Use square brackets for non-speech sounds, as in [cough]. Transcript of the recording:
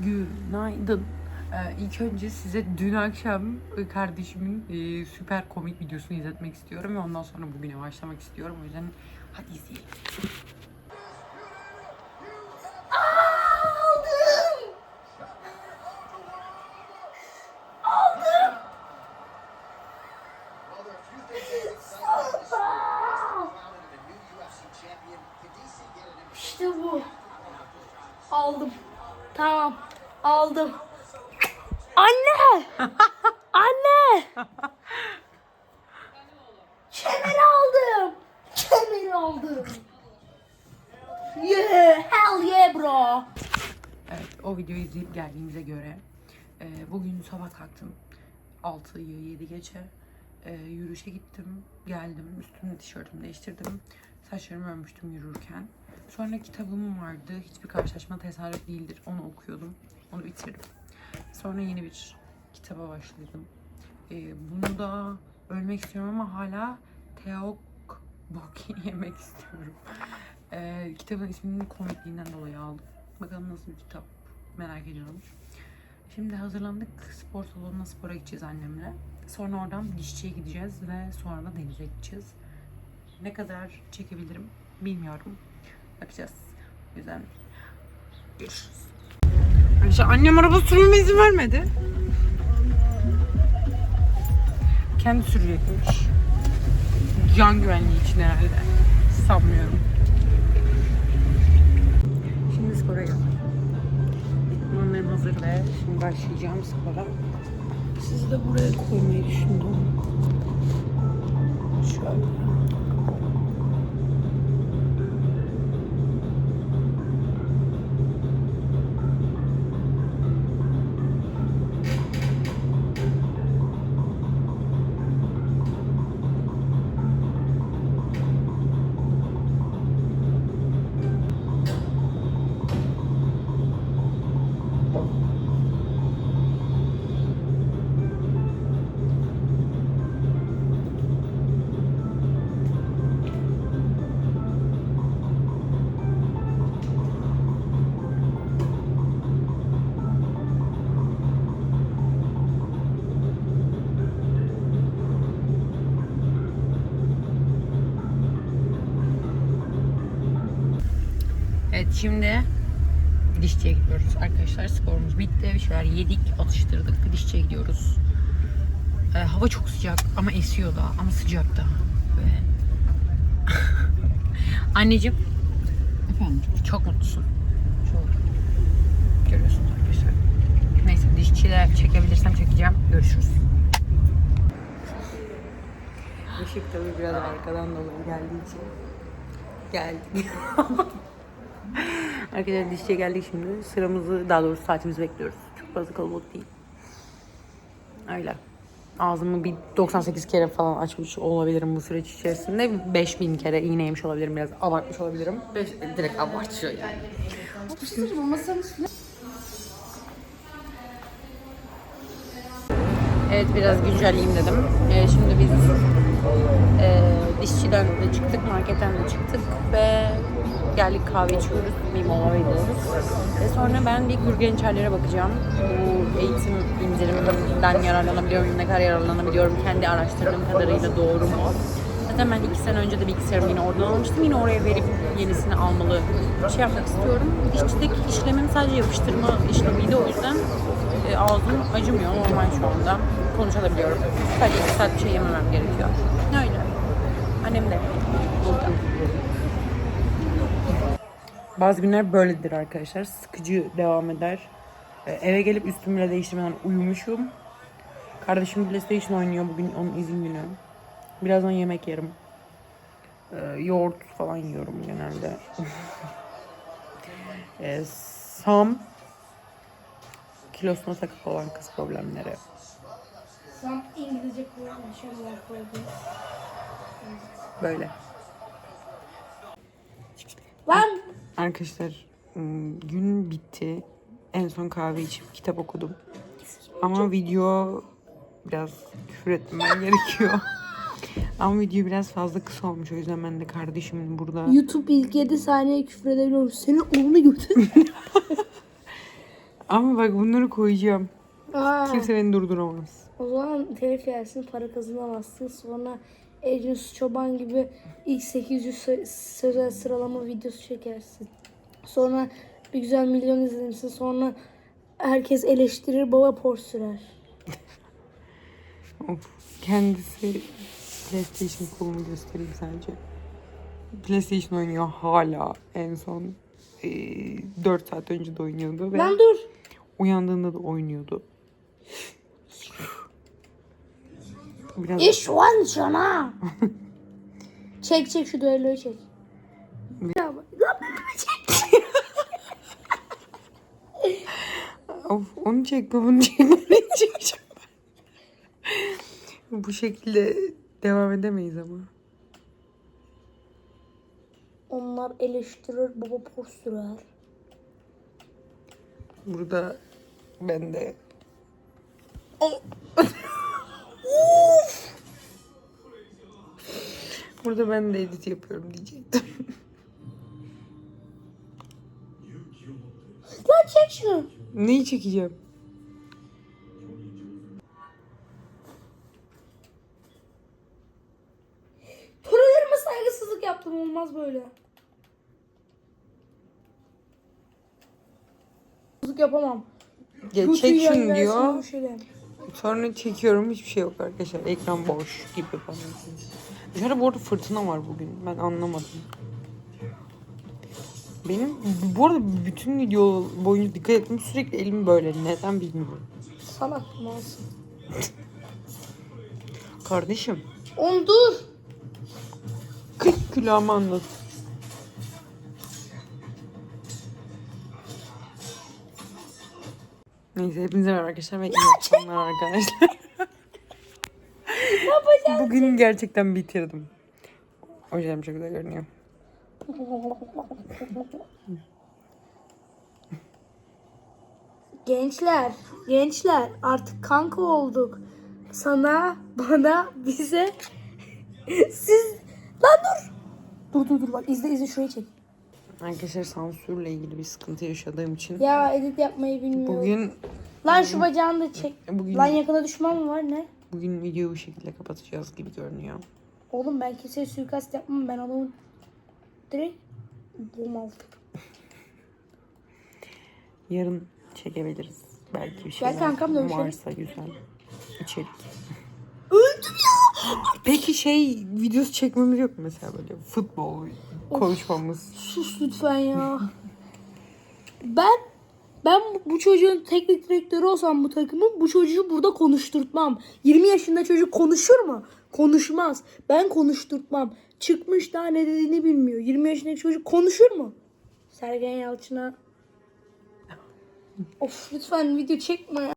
Günaydın. Ee, ilk önce size dün akşam e, kardeşimin e, süper komik videosunu izletmek istiyorum ve ondan sonra bugüne başlamak istiyorum. O yüzden hadi izleyelim. İşte bu. Aldım. Tamam. Aldım. Anne! [laughs] Anne! Kemeri aldım. Kemeri aldım. Yeah, hell yeah bro. Evet, o videoyu izleyip geldiğimize göre e, bugün sabah kalktım. 6'yı 7 geçe. E, yürüyüşe gittim. Geldim. Üstümde tişörtümü değiştirdim. Saçlarımı örmüştüm yürürken. Sonra kitabım vardı. Hiçbir karşılaşma tesadüf değildir. Onu okuyordum. Onu bitirdim. Sonra yeni bir kitaba başladım. E, bunu da ölmek istiyorum ama hala Teok Boki [laughs] yemek istiyorum. E, kitabın isminin komikliğinden dolayı aldım. Bakalım nasıl bir kitap merak ediyorum. Şimdi hazırlandık. Spor salonuna spora gideceğiz annemle. Sonra oradan dişçiye gideceğiz ve sonra da denize gideceğiz. Ne kadar çekebilirim bilmiyorum. Bakacağız. O yüzden görüşürüz. Ayşe annem araba sürmeme izin vermedi. Kendi sürecekmiş. Can güvenliği için herhalde. Sanmıyorum. Şimdi spora geldim. Ekipmanlarım hazır ve şimdi başlayacağım spora. Sizi de buraya koymayı düşündüm. Şöyle. Evet şimdi dişçiye gidiyoruz arkadaşlar. Sporumuz bitti. Bir şeyler yedik, atıştırdık. Dişçiye gidiyoruz. Ee, hava çok sıcak ama esiyor da ama sıcak da. Ve... [laughs] Anneciğim. Efendim? Çok mutlusun. Çok. Görüyorsunuz arkadaşlar. Neyse dişçiyle çekebilirsem çekeceğim. Görüşürüz. Işık tabii biraz arkadan dolayı geldiği için. Geldi. [laughs] Arkadaşlar dişçiye geldik şimdi. Sıramızı daha doğrusu saatimizi bekliyoruz. Çok fazla kalabalık değil. Öyle. Ağzımı bir 98 kere falan açmış olabilirim bu süreç içerisinde. 5000 kere iğne yemiş olabilirim. Biraz abartmış olabilirim. Beş, direkt abartıyor yani. Evet biraz güncelleyeyim dedim. Ee, şimdi biz e, dişçiden de çıktık, marketten de çıktık ve geldik kahve içiyoruz. Bir mola veriyoruz. Ve sonra ben bir Gürgen çaylara bakacağım. Bu eğitim indiriminden yararlanabiliyorum, ne kadar yararlanabiliyorum kendi araştırdığım kadarıyla doğru mu? Zaten ben iki sene önce de bilgisayarımı yine oradan almıştım. Yine oraya verip yenisini almalı bir şey yapmak istiyorum. Dişçideki işlemim sadece yapıştırma işlemiydi. O yüzden e, ağzım acımıyor normal şu anda. Konuşabiliyorum. Sadece iki saat bir şey yememem gerekiyor. Öyle. Annem de burada. Bazı günler böyledir arkadaşlar. Sıkıcı devam eder. E, eve gelip üstümü bile değiştirmeden uyumuşum. Kardeşim PlayStation oynuyor. Bugün onun izin günü. Birazdan yemek yerim. E, yoğurt falan yiyorum genelde. [laughs] e, Sam kilosuna takık olan kız problemleri. Sam İngilizce koydu. Böyle. Lan! Arkadaşlar gün bitti. En son kahve içip kitap okudum. Ama video biraz küfür etmem [laughs] gerekiyor. Ama video biraz fazla kısa olmuş. O yüzden ben de kardeşimin burada YouTube ilk 7 saniye küfür edebiliyorum. Senin oğlunu götür. [laughs] Ama bak bunları koyacağım. Aa, Kimse beni durduramaz. o zaman telif yersin para kazanamazsın. Sonra Ecin Çoban gibi ilk 800 sı- sıra sıralama videosu çekersin. Sonra bir güzel milyon izlenirsin. Sonra herkes eleştirir baba por sürer. [laughs] Kendisi PlayStation kolumu göstereyim sadece. PlayStation oynuyor hala en son e, 4 saat önce de oynuyordu ve Lan dur. uyandığında da oynuyordu. Biraz İş var sana. çek çek şu düelloyu çek. Çek. [laughs] Of onu çekme bunu çekme bunu çekeceğim ben. Bu şekilde devam edemeyiz ama. Onlar eleştirir baba sürer. Burada ben de [laughs] Burada ben de edit yapıyorum diyecektim. [laughs] Lan çek şunu. Neyi çekeceğim? Projelerime saygısızlık yaptım olmaz böyle. Saygısızlık yapamam. Ya çek şunu diyor. şeyler. Sonra çekiyorum hiçbir şey yok arkadaşlar. Ekran boş gibi falan. Dışarıda bu arada fırtına var bugün. Ben anlamadım. Benim bu arada bütün video boyunca dikkat ettim sürekli elim böyle. Neden bilmiyorum. Salak olsun. Kardeşim On dur. 40 külahımı anlat. Neyse hepinize merhaba arkadaşlar ve iyi akşamlar arkadaşlar. Bugün gerçekten bitirdim. Ojelerim çok güzel görünüyor. Gençler, gençler artık kanka olduk. Sana, bana, bize. Siz... Lan dur. Dur dur dur bak izle izle şurayı çek. Arkadaşlar sansürle ilgili bir sıkıntı yaşadığım için Ya edit yapmayı bilmiyorum. bugün Lan şu bacağını da çek. bugün Lan yakına düşman mı var ne? bugün videoyu bu şekilde kapatacağız gibi görünüyor. Oğlum ben kimseye suikast yapmam ben adamı direkt bomaltım. [laughs] Yarın çekebiliriz. Belki bir Gel şeyler kankam, dövüşelim. varsa güzel içerik. Öldüm ya. Peki şey videosu çekmemiz yok mu mesela böyle futbol konuşmamız? Sus lütfen ya. ben ben bu- çocuğun teknik direktörü olsam bu takımın bu çocuğu burada konuşturtmam. 20 yaşında çocuk konuşur mu? Konuşmaz. Ben konuşturtmam. Çıkmış daha ne dediğini bilmiyor. 20 yaşındaki çocuk konuşur mu? Sergen Yalçın'a Of lütfen video çekme.